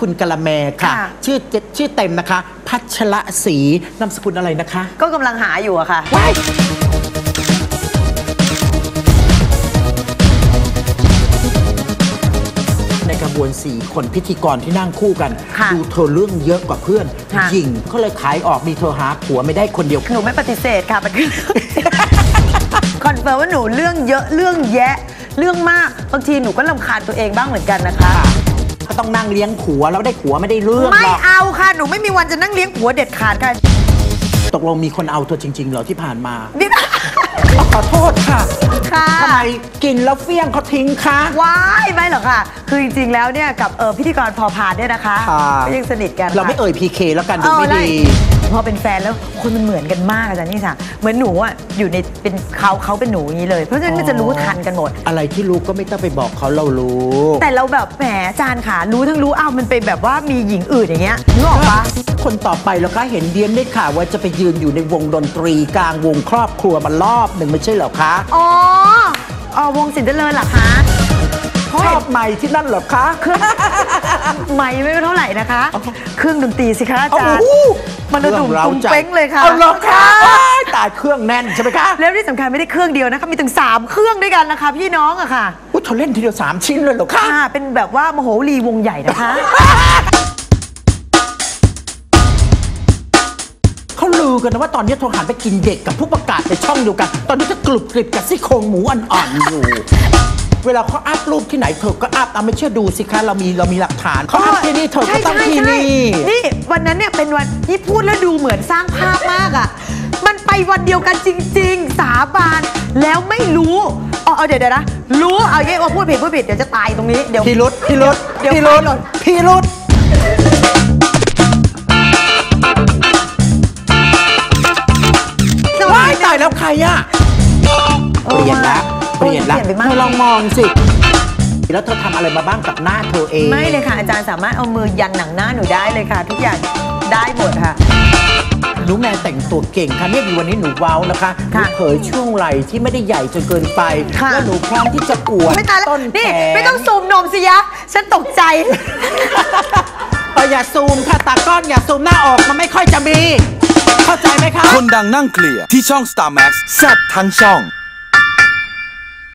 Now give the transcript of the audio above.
คุณกะละแมค่ะ ค่ะ ชื่อเจชื่อเต็มนะคะ พัชรศรีนามสกุลอะไรนะคะ ก็กำลังหาอยู่อะค่ะว้ายในกระบวนสี่คนพิธีกรที่นั่งคู่กันค่ะดูเธอเรื่องเยอะกว่าเพื่อนค่ะ หญิงก็เลยขายออกมีเธอหาผัวไม่ได้คนเดียว หนูไม่ปฏิเสธค่ะมันคือ คอนเฟิร์มว่าหนูเรื่องเยอะเรื่องแยะ เรื่องมากบางทีหนูก็ลำคาญตัวเองบ้างเหมือนกันนะคะ ก็ต้องนั่งเลี้ยงผัวแล้วได้ผัวไม่ได้เรื่องไม่หรอกเอาค่ะ หนูไม่มีวันจะนั่งเลี้ยงผัวเด็ดขาดค่ะตกลงมีคนเอาเธอจริง ๆ เหรอที่ผ่านมานี่ขอโทษค่ะค่ะ ทำไมกินแล้วเฟี้ยงเขาทิ้งคะ ว้ายไม่หรอกค่ะ คือจริงๆแล้วเนี่ยกับเออพิธีกรพอพานเนี่ยนะคะค่ะ ก็ยังสนิทกันเราไม่ค่ะเอ่ยพีเคแล้วกันดูเออไม่ไล่ดี พอเป็นแฟนแล้วคนมันเหมือนกันมากอาจารย์นี่ค่ะเหมือนหนูอะอยู่ในเป็นเขาเขาเป็นหนูอย่างนี้เลย เพราะฉะนั้นมันจะรู้ทันกันหมด อะไรที่รู้ก็ไม่ต้องไปบอกเขาเรารู้ แต่เราแบบแหมอาจารย์ค่ะรู้ทั้งรู้อ้าวมันเป็นแบบว่ามีหญิงอื่นอย่างเงี้ยนึกออกปะ คนต่อไปเราก็เห็นเดียนได้ข่าวว่าจะไปยืนอยู่ในวงดนตรีกลางวงครอบครัวมารอบหนึ่งไม่ใช่เหรอคะ อ๋ออ๋อวงสินเจริญเหรอคะ ชอบไหมค์ที่นั่นเหรอคะไม่ไม่เท่าไหร่นะคะ เครื่องดนตรีสิคะอาโอ้จารย์โหมันระดุมครื่องตุ้มใจเป้งเลยค่ะเอาเหรอคะว้ายตายเครื่องแน่นใช่ไหมคะแล้วที่สำคัญไม่ได้เครื่องเดียวนะคะมีถึง 3 เครื่องด้วยกันนะคะ พี่น้องอะค่ะอุ้ยเธอเล่นทีเดียวสามชิ้นเลยเหรอคะค่ะเป็นแบบว่ามโหรีวงใหญ่นะคะเขาลือกันนะว่าตอนนี้เธอหันไปกินเด็กกับผู้ประกาศในช่องเดียวกัน ตอนนี้ก็กรุบกริบกับซี่โครงหมูอ่อนๆอยู่ เวลาเขาอัพรูปที่ไหนเธอก็อัพเอาไม่เชื่อดูสิคะเรามีเรามีหลักฐานเขาอัพที่นี่เธอก็ต้องที่นี่ นี่วันนั้นเนี่ยเป็นวันที่พูดแล้วดูเหมือนสร้างภาพมากอะมันไปวันเดียวกันจริง ๆ สาบานแล้วไม่รู้เอาเอาเดี๋ยวเดี๋ยวนะรู้เอาอย่างงี้ว่าพูดผิดพูดผิดเดี๋ยวจะตายตรงนี้เดี๋ยวพี่รุดพี่รุดเดี๋ยวพี่รุดไฟหล่นพี่รุดว้ายตายแล้วใครอะเปลี่ยนละ เปลี่ยนละเปลี่ยนไปมาก เธอลองมองสิ แล้วเธอทำอะไรมาบ้างกับหน้าเธอเองไม่เลยค่ะอาจารย์สามารถเอามือยันหนังหน้าหนูได้เลยค่ะ ทุกอย่างได้หมดค่ะหนูแมนแต่งตัวเก่งค่ะเนี่ยวันนี้หนูเว้านะคะหนูค่ะเผยช่วงไหล่ที่ไม่ได้ใหญ่จนเกินไปค่ะ แล้วหนูพร้อมที่จะอวดไม่ตายแล้วต้นแขนี่นไม่ต้องซูมนมสิยะ ฉันตกใจ เอออย่าซูมค่ะตากล้องอย่าซูมหน้าออกมันไม่ค่อยจะมี เข้าใจไหมคะ คนดังนั่งเคลียร์ที่ช่อง Star Max แซ่บทั้งช่อง